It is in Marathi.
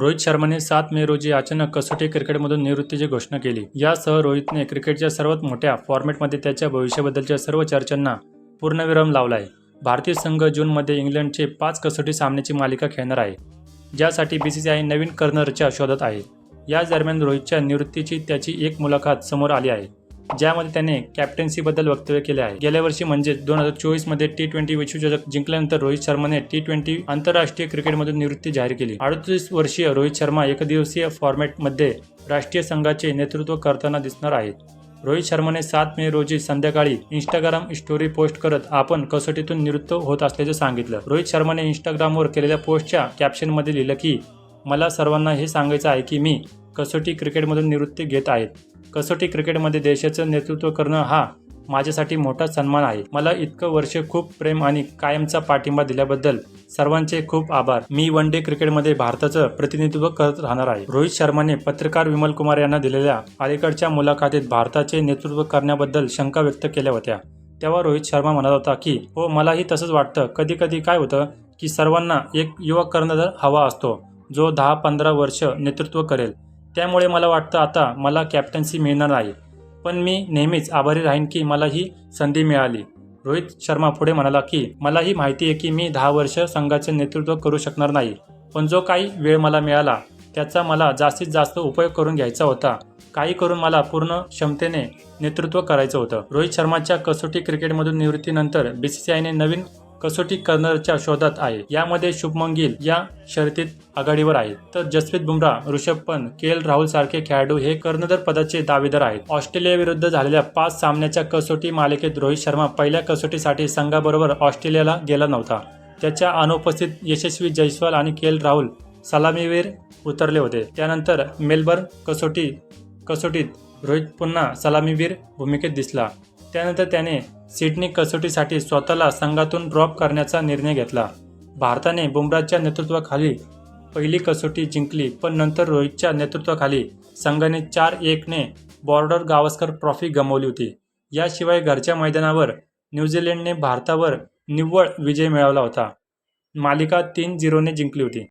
रोहित शर्माने सात मे रोजी अचानक कसोटी क्रिकेटमधून निवृत्तीची घोषणा केली. यासह रोहितने क्रिकेटच्या सर्वात मोठ्या फॉर्मॅटमध्ये त्याच्या भविष्याबद्दलच्या सर्व चर्चांना पूर्णविराम लावला आहे भारतीय संघ जूनमध्ये इंग्लंडचे पाच कसोटी सामन्याची मालिका खेळणार आहे ज्यासाठी बी सी सी आय नवीन कर्नरच्या शोधात आहे. याच दरम्यान रोहितच्या निवृत्तीची त्याची एक मुलाखत समोर आली आहे. ज्यामध्ये त्याने कॅप्टन्सीबद्दल वक्तव्य केले आहे. गेल्या वर्षी म्हणजे दोन हजार चोवीसमध्ये टी ट्वेंटी विश्वचषक जिंकल्यानंतर रोहित शर्माने टी ट्वेंटी आंतरराष्ट्रीय क्रिकेटमधून निवृत्ती जाहीर केली. अडतीस वर्षीय रोहित शर्मा एकदिवसीय फॉर्मॅटमध्ये राष्ट्रीय संघाचे नेतृत्व करताना दिसणार आहेत रोहित शर्माने सात मे रोजी संध्याकाळी इंस्टाग्राम स्टोरी पोस्ट करत आपण कसोटीतून निवृत्त होत असल्याचे सांगितलं. रोहित शर्माने इंस्टाग्रामवर केलेल्या पोस्टच्या कॅप्शनमध्ये लिहिलं की मला सर्वांना हे सांगायचं आहे की मी कसोटी क्रिकेटमधून निवृत्ती घेत आहेत कसोटी क्रिकेटमध्ये देशाचं नेतृत्व करणं हा माझ्यासाठी मोठा सन्मान आहे. मला इतकं वर्ष खूप प्रेम आणि कायमचा पाठिंबा दिल्याबद्दल सर्वांचे खूप आभार. मी वन डे क्रिकेटमध्ये भारताचं प्रतिनिधित्व करत राहणार आहे. रोहित शर्माने पत्रकार विमल कुमार यांना दिलेल्या अलीकडच्या मुलाखतीत भारताचे नेतृत्व करण्याबद्दल शंका व्यक्त केल्या होत्या. तेव्हा रोहित शर्मा म्हणत होता की हो मलाही तसंच वाटतं. कधी कधी काय होतं की सर्वांना एक युवा कर्णधार हवा असतो जो दहा पंधरा वर्ष नेतृत्व करेल. त्यामुळे मला वाटतं आता मला कॅप्टन्सी मिळणार नाही. पण मी नेहमीच आभारी राहीन की मला ही संधी मिळाली. रोहित शर्मा पुढे म्हणाला की मलाही माहिती आहे की मी दहा वर्ष संघाचे नेतृत्व करू शकणार नाही पण जो काही वेळ मला मिळाला त्याचा मला जास्तीत जास्त उपयोग करून घ्यायचा होता. काही करून मला पूर्ण क्षमतेने नेतृत्व करायचं होतं. रोहित शर्माच्या कसोटी क्रिकेटमधून निवृत्तीनंतर बी सी सी आयने नवीन कसोटी कर्नरच्या शोधात आहे. यामध्ये शुभमन गिल या शर्यतीत आघाडीवर आहेत. तर जसप्रीत बुमराह ऋषभ पंत के एल राहुल सारखे खेळाडू हे कर्णधार पदाचे दावेदार आहेत. ऑस्ट्रेलियाविरुद्ध झालेल्या पाच सामन्याच्या कसोटी मालिकेत रोहित शर्मा पहिल्या कसोटीसाठी संघाबरोबर ऑस्ट्रेलियाला गेला नव्हता. त्याच्या अनुपस्थित यशस्वी जयस्वाल आणि के एल राहुल सलामीवीर उतरले होते. त्यानंतर मेलबर्न कसोटी कसोटीत रोहित पुन्हा सलामीवीर भूमिकेत दिसला. त्यानंतर त्याने सिडनी कसोटीसाठी स्वतःला संघातून ड्रॉप करण्याचा निर्णय घेतला. भारताने बुमराच्या नेतृत्वाखाली पहिली कसोटी जिंकली पण नंतर रोहितच्या नेतृत्वाखाली संघाने चार एकने बॉर्डर गावस्कर ट्रॉफी गमावली होती. याशिवाय घरच्या मैदानावर न्यूझीलंडने भारतावर निव्वळ विजय मिळवला होता. मालिका तीन झिरोने जिंकली होती.